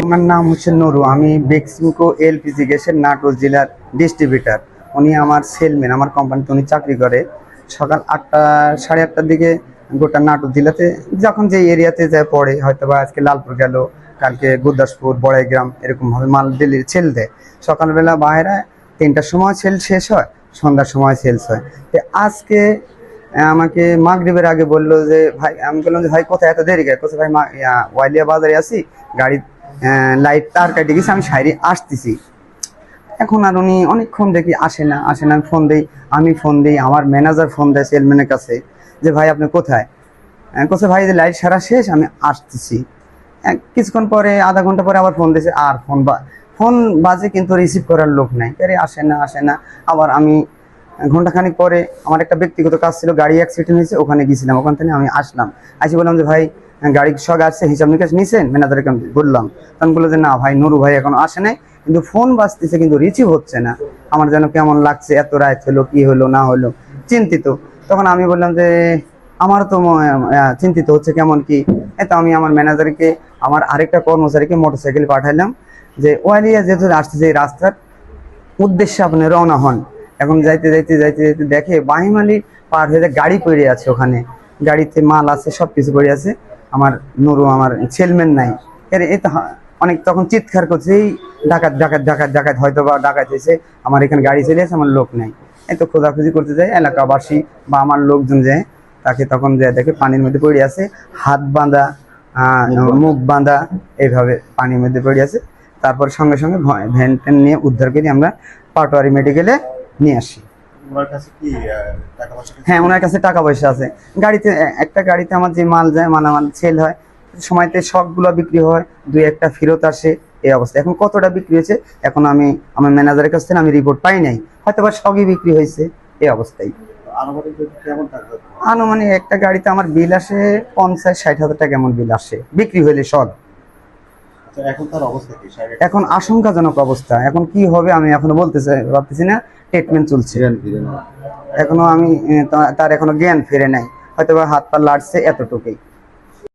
আমার নাম হচ্ছে নুরু, আমি বেক্সিমকো এলপিজি গ্যাসের নাটোর জেলার ডিস্ট্রিবিউটার উনি আমার সেলম্যান আমার কোম্পানিতে উনি চাকরি করে। সকাল আটটা, সাড়ে আটটার দিকে গোটা নাটোর জেলাতে যখন যে এরিয়াতে যায় পড়ে হয়তো বা আজকে লালপুর গেল, কালকে গুরদাসপুর, বড়াইগ্রাম এরকমভাবে মাল ডেলি ছেল দেয়। সকালবেলা বাইরে তিনটার সময় সেল শেষ হয়, সন্ধ্যার সময় সেলস হয়। তো আজকে আমাকে মাগরিবের আগে বলল যে, ভাই, আমি বললাম যে, ভাই, কোথায় এত দেরি গেছে কোথায় ভাই ওয়াইলিয়া বাজারে আছি, গাড়ি লাইট তার কাটে গেছে, আমি সাইডে আসতেছি। এখন আর উনি অনেকক্ষণ দেখি আসে না আসে না ফোন দিই, আমি ফোন দিই, আমার ম্যানেজার ফোন দেয় সেলম্যানের কাছে যে, ভাই, আপনি কোথায়? কোথায় ভাই, যে লাইট সারা শেষ, আমি আসতেছি। কিছুক্ষণ পরে, আধা ঘণ্টা পরে আবার ফোন দিয়েছে, আর ফোন বা ফোন বাজে কিন্তু রিসিভ করার লোক নাই। আরে, আসে না আসে না। আবার আমি ঘন্টাখানিক পরে, আমার একটা ব্যক্তিগত কাজ ছিল, গাড়ি অ্যাক্সিডেন্ট হয়েছে, ওখানে গেছিলাম, ওখান থেকে আমি আসলাম। আসি বললাম যে, ভাই গাড়ি সব আসছে, হিসাব নিকাশ নিছেন? ম্যানেজারকে আমি বললাম। তখন বলল যে, না ভাই, নুরু ভাই এখন আসে নাই। কিন্তু ফোন বাজতেছে, কিন্তু রিসিভ হচ্ছে না। আমার যেন কেমন লাগছে, এত রাত হলো, কি হলো, না হলো। চিন্তিত। তখন আমি বললাম যে আমার তো চিন্তিত হচ্ছে কেমন কি? তো আমি আমার ম্যানেজারকে, আমার আরেকটা কর্মচারীকে মোটরসাইকেল পাঠালাম যে ওয়ালিয়া যেহেতু আসতেছে এই রাস্তার উদ্দেশ্যে আপনি রওনা হন। এখন যাইতে যাইতে যাইতে যাইতে দেখে বাহিমালি পার হয়ে গাড়ি পড়ে আছে ওখানে। গাড়িতে মাল আছে সব কিছু পড়ে আছে। আমার নুরু আমার ছেলম্যান নাই। এর এ তো অনেক তখন চিৎকার করছে এই ডাকাত ডাকাত ডাকাত ডাকাত হয়তো বা ডাকাত হয়েছে আমার এখানে গাড়ি চলে আসে আমার লোক নাই। এই তো খোঁজাখুঁজি করতে যায় এলাকাবাসী বা আমার লোকজন যায় তাকে তখন যায় দেখে পানির মধ্যে পড়ে আছে হাত বাঁধা মুখ বাঁধা। এইভাবে পানির মধ্যে পড়ে আছে। তারপর সঙ্গে সঙ্গে ভ্যান ট্যান নিয়ে উদ্ধার করে আমরা পাটোয়ারি মেডিকেলে নিয়ে আসি। ওনার কাছে কি টাকা পয়সা হ্যাঁ ওনার কাছে টাকা পয়সা আছে। গাড়িতে একটা গাড়িতে আমার যে মাল যায় মাল আমার সেল হয় সময়তে সবগুলো বিক্রি হয় দুই একটা ফেরত আসে এই অবস্থা। এখন কতটা বিক্রি হয়েছে এখন আমি আমার ম্যানেজারের কাছ থেকে আমি রিপোর্ট পাই নাই। হয়তো বা সবই বিক্রি হয়েছে এই অবস্থায়। আনুমানিক কেমন একটা গাড়িতে আমার বিল আসে পঞ্চাশ ষাট হাজার টাকা এমন বিল আসে। বিক্রি হইলে সব। এখন তার অবস্থা কি? শারীরিক এখন আশঙ্কাজনক অবস্থা। এখন কি হবে আমি এখনও বলতে চাই- পারতেছি না ট্রিটমেন্ট চলছে। এখনও আমি তার এখনও জ্ঞান ফিরে নাই। হয়তো বা হাত পা লাড়ছে এতটুকুই।